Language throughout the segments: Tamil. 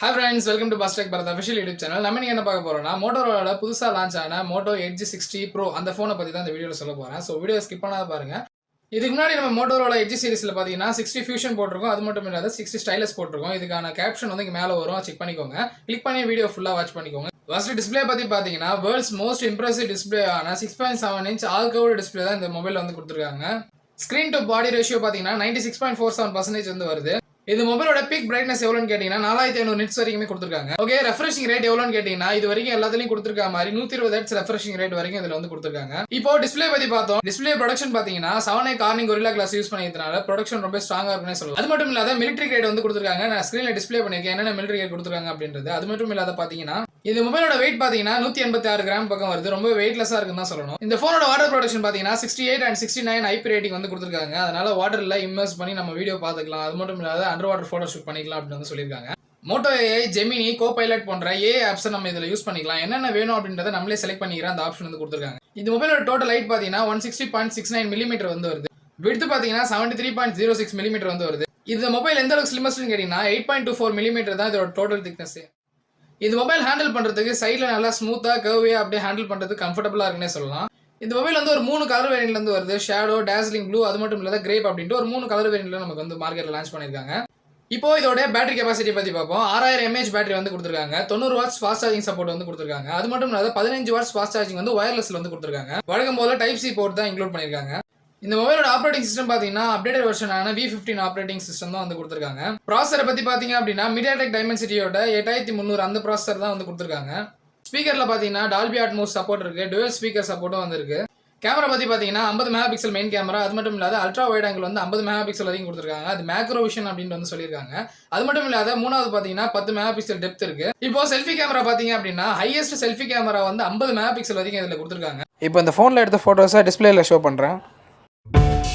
ஹாய் ஃப்ரெண்ட்ஸ் வெல்கம் டு பஸ்டெக் பரத் அஃபிஷியல் யூடியூப் சேனல் நம்ம என்ன பார்க்க போறோம்னா மோட்டோரோட புதுசாக லான்ச் ஆன மோட்டோ எட்ஜி சிக்ஸ்டி ப்ரோ அந்த ஃபோனை பற்றி தான் இந்த வீடியோவில் சொல்ல போகிறேன் ஸோ வீடியோ ஸ்கிப் பண்ணாத பாருங்க. இதுக்கு முன்னாடி நம்ம மோட்டோரோட எட்ஜி சீரிஸில் பார்த்தீங்கன்னா சிக்ஸ்டி ஃபியூஷன் போட்டிருக்கோம். அது மட்டும் இல்லாத சிக்ஸ்டி ஸ்டைலஸ் போட்டிருக்கோம். இதுக்கான கேப்ஷன் வந்து இங்கே மேலே வரும். செக் பண்ணிக்கோங்க. கிளிக் பண்ணி வீடியோ ஃபுல்லாக வாட்ச் பண்ணிக்கோங்க. ஃபர்ஸ்ட் டிஸ்பிளே பற்றி பார்த்தீங்கன்னா வேர்ல்ட்ஸ் மோஸ்ட் இம்ப்ரெசிவ் டிஸ்பிளே ஆன six point seven inch all cover display தான் இந்த மொபைல் வந்து கொடுத்துருக்காங்க. ஸ்க்ரீன் டு பாடி ரேஷியோ பார்த்தீங்கன்னா ninety six point four seven percentage வந்து வருது. இது மொபைலோட பீக் பிரைட்னஸ் எவ்வளோன்னு கேட்டீங்கன்னா நாலாயிரத்தி ஐநூறு நிட்ஸ் வரைக்குமே கொடுத்துருக்காங்க. ஓகே ரெஃப்ரெஷிங் ரேட் எவ்வளோன்னு கேட்டீங்கன்னா இது வரைக்கும் எல்லாத்துலையும் கொடுத்துருக்க மாதிரி நூத்தி இருபது ஹெட்ஸ் ரெஃப்ரெஷிங் ரேட் வரைக்கும் இதுல வந்து கொடுத்துருக்காங்க. இப்போ டிஸ்பிளே பற்றி பார்த்தோம். டிஸ்பிளே ப்ரொடக்ஷன் பாத்தீங்கன்னா seven i Corning Gorilla Glass use பண்ணிக்கிறதுனால protection ரொம்ப ஸ்ட்ராங்காக இருக்குன்னு சொல்லலாம். அது மட்டும் இல்லாத மிலிட்ரி கிரேட் வந்து கொடுத்துருக்காங்க. நான் ஸ்க்ரீனில் டிஸ்பிளே பண்ணியிருக்கேன். என்னென்ன மிலிட்ரி கிரேட் கொடுத்துருக்காங்க அப்படின்றது. அது மட்டும் இல்லாத பாத்தீங்கன்னா இந்த மொபைலோட வெயிட் பார்த்தீங்கன்னா நூற்றி எண்பத்தி ஆறு கிராம் பக்கம் வருது. ரொம்ப வெயிட்லெஸ்ஸாக இருக்குன்னு தான் சொல்லணும். இந்த ஃபோனோட வாட்டர் ப்ரொடக்ஷன் பார்த்தீங்கன்னா sixty eight and sixty nine IP rating வந்து கொடுத்துருக்காங்க. அதனால வாட்டரில் இம்மர்ஸ் பண்ணி நம்ம வீடியோ பார்த்துக்கலாம். அது மட்டும் இல்லாத அண்டர் வாட்டர் ஃபோட்டோ ஷூட் பண்ணிக்கலாம் அப்படின்னு வந்து சொல்லியிருக்காங்க. Moto AI Gemini co pilot போன்ற ஏ ஆப்ஸை நம்ம இதில் யூஸ் பண்ணிக்கலாம். என்னென்ன வேணும் அப்படின்றத நம்மளே செலக்ட் பண்ணிக்கிற அந்த ஆப்ஷன் வந்து கொடுத்துருக்காங்க. இந்த மொபைலோட டோட்டல் லைட் பார்த்தீங்கன்னா one sixty point six nine millimetre வந்து வருது. விடுத்து பார்த்தீங்கன்னா seventy three point zero six millimetre வந்து வருது. இந்த மொபைல் எந்த அளவுக்கு ஸ்லிமஸ்ட்னு கேட்டிங்கன்னா eight point two four millimetre தான் இதோட டோட்டல் திக்னஸ் இந்த மொபைல் ஹேண்டில் பண்ணுறதுக்கு சைடில் நல்லா ஸ்மூத்தாக கர்வியாக அப்படியே ஹேண்டில் பண்ணுறதுக்கு கம்ஃபர்டபுளாக இருக்குன்னே சொல்லலாம். இந்த மொபைல் வந்து ஒரு மூணு கலர் வேரியன்ட்லேருந்து வருது. ஷேடோ டேஸ்லிங் ப்ளூ அது மட்டும் இல்லாத கிரேப் அப்படின்ட்டு ஒரு மூணு கலர் வேரியன்ட்ல நமக்கு வந்து மார்க்கெட்டில் லான்ச் பண்ணியிருக்காங்க. இப்போ இதோட பேட்டரி கெப்பாசிட்டி பற்றி பார்ப்போம். ஆறாயிரம் எம்ஏஹெச் பேட்டரி வந்து கொடுத்துருக்காங்க. தொண்ணூறு வாட்ஸ் ஃபாஸ்ட் சார்ஜிங் சப்போர்ட் வந்து கொடுத்துருக்காங்க. அது மட்டும் இல்லாத பதினஞ்சு வாட்ஸ் ஃபாஸ்ட் சார்ஜிங் வந்து ஒயர்லெஸ்ல வந்து கொடுத்துருக்காங்க. வழக்கம் போல டைப் சி போர்ட் தான் இன்க்ளூட் பண்ணிருக்காங்க இந்த மொபைலோட ஆப்ரேட்டிங் சிஸ்டம் பார்த்தீங்கன்னா அப்டேட்டட் வெர்ஷனான வி ஃபிஃப்டின் ஆப்ரேட்டிங் சிஸ்டம் தான் வந்து கொடுத்துருக்காங்க. ப்ராசரை பற்றி பார்த்தீங்க அப்படின்னா மீடியாடெக் டைமென்சிட்டியோட எட்டாயிரத்தி முந்நூறு அந்த ப்ராசர் தான் வந்து கொடுத்துருக்காங்க. ஸ்பீக்கரில் பார்த்தீங்கன்னா டால்பி ஆட்மோஸ் சப்போர்ட் இருக்கு டுவல் ஸ்பீக்கர் சப்போர்ட்டும் வந்திருக்கு. கேமரா பற்றி பார்த்தீங்கன்னா ஐம்பது மெகா பிக்சல் மெயின் கேமரா அது மட்டும் இல்லாத அல்ட்ரா வைட் ஆங்கிள் வந்து ஐம்பது மெகா பிக்சல் வரைக்கும் கொடுத்துருக்காங்க. அது மேக்ரோ விஷன் அப்படின்னு வந்து சொல்லியிருக்காங்க. அது மட்டும் இல்லாத மூணாவது பார்த்தீங்கன்னா பத்து மெகா பிக்சல் டெப்த் இருக்கு. இப்போ செல்ஃபி கேமரா பார்த்தீங்க அப்படின்னா ஹையஸ்ட் செல்ஃபி கேமரா வந்து ஐம்பது மெகா பிக்சல் வரைக்கும் இதில் கொடுத்துருக்காங்க. இப்போ இந்த ஃபோனில் எடுத்த ஃபோட்டோஸை டிஸ்பிளேல ஷோ பண்ணுறேன்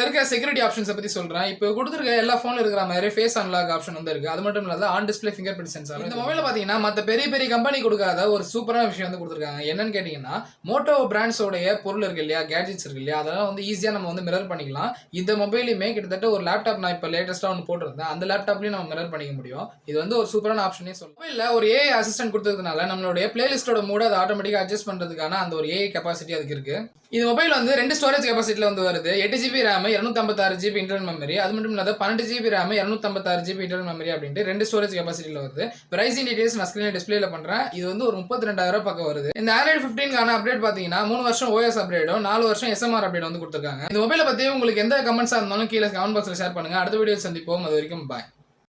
இதில் இருக்க செக்யூரிட்டி ஆப்ஷன்ஸை பற்றி சொல்கிறேன் இப்போ கொடுத்துருக்க எல்லா ஃபோனில் இருக்கிற மாதிரி ஃபேஸ் அன்லாக் ஆப்ஷன் வந்து இருக்குது அது மட்டும் இல்லாத on display fingerprint sensor இந்த மொபைலில் பார்த்தீங்கன்னா மற்ற பெரிய பெரிய கம்பெனி கொடுக்காத ஒரு சூப்பரான விஷயம் வந்து கொடுத்துருக்காங்க. என்னன்னு கேட்டிங்கன்னா மோட்டோ பிராண்ட்ஸோடைய பொருள் இருக்கு இல்லையா கேட்ஜெட்ஸ் இருக்கு இல்லையா அதெல்லாம் வந்து ஈஸியாக நம்ம வந்து மிரர் பண்ணிக்கலாம். இந்த மொபைலுமே கிட்டத்தட்ட ஒரு லேப்டாப் நான் இப்போ லேட்டஸ்ட்டாக ஒன்று போட்டிருந்தேன். அந்த லேப்டாப்லேயும் நம்ம மிரர் பண்ணிக்க முடியும். இது வந்து ஒரு சூப்பரான ஆப்ஷனே சொல்லலாம். மொபைலில் ஒரு ஏஐ அசிஸ்டன்ட் கொடுத்ததுனால நம்மளுடைய பிளேலிஸ்ட்டோட மூட அதை ஆட்டோமேட்டிக்காக அட்ஜஸ்ட் பண்ணுறதுக்கான அந்த ஒரு ஏஐ கெப்பாசிட்டி அதுக்கு இருக்கு. இந்த மொபைல் வந்து ரெண்டு ஸ்டோரேஜ் கெப்பாசிட்டியில் வந்து வருது. எட்டு ஜிபி ரேம் இரநூத்தம்பத்தாறு ஜிபி இன்டர்னல் மெமரி அது மட்டும் இல்லாத பன்னெண்டு ஜிபி ரேம் இரநூத்தம்பத்தாறு ஜிபி இன்டர்னல் மெமரி அப்படின்ட்டு ரெண்டு ஸ்டோரேஜ் கெப்பாசிட்டியில் வருது. பிரைஸிங் டீடைல்ஸ் நான் ஸ்க்ரீனில் டிஸ்பிளேல பண்ணுறேன் இது வந்து ஒரு முப்பத்தி ரெண்டாயிரம் பக்கம் வருது. இந்த ஆண்ட்ராய்டு ஃபிஃப்டீன்கான அப்டேட் பார்த்தீங்கன்னா மூணு வருஷம் ஓஎஸ் அப்டேடும் நாலு வருஷம் எஸ்எம்ஆர் அப்டேட் வந்து கொடுத்துருக்காங்க. இந்த மொபைலை பற்றி உங்களுக்கு எந்த கமெண்ட்ஸாக இருந்தாலும் கீழே கமெண்ட் பாக்ஸில் ஷேர் பண்ணுங்க. அடுத்த வீடியோ சந்திப்போம். அது வரைக்கும் பாய்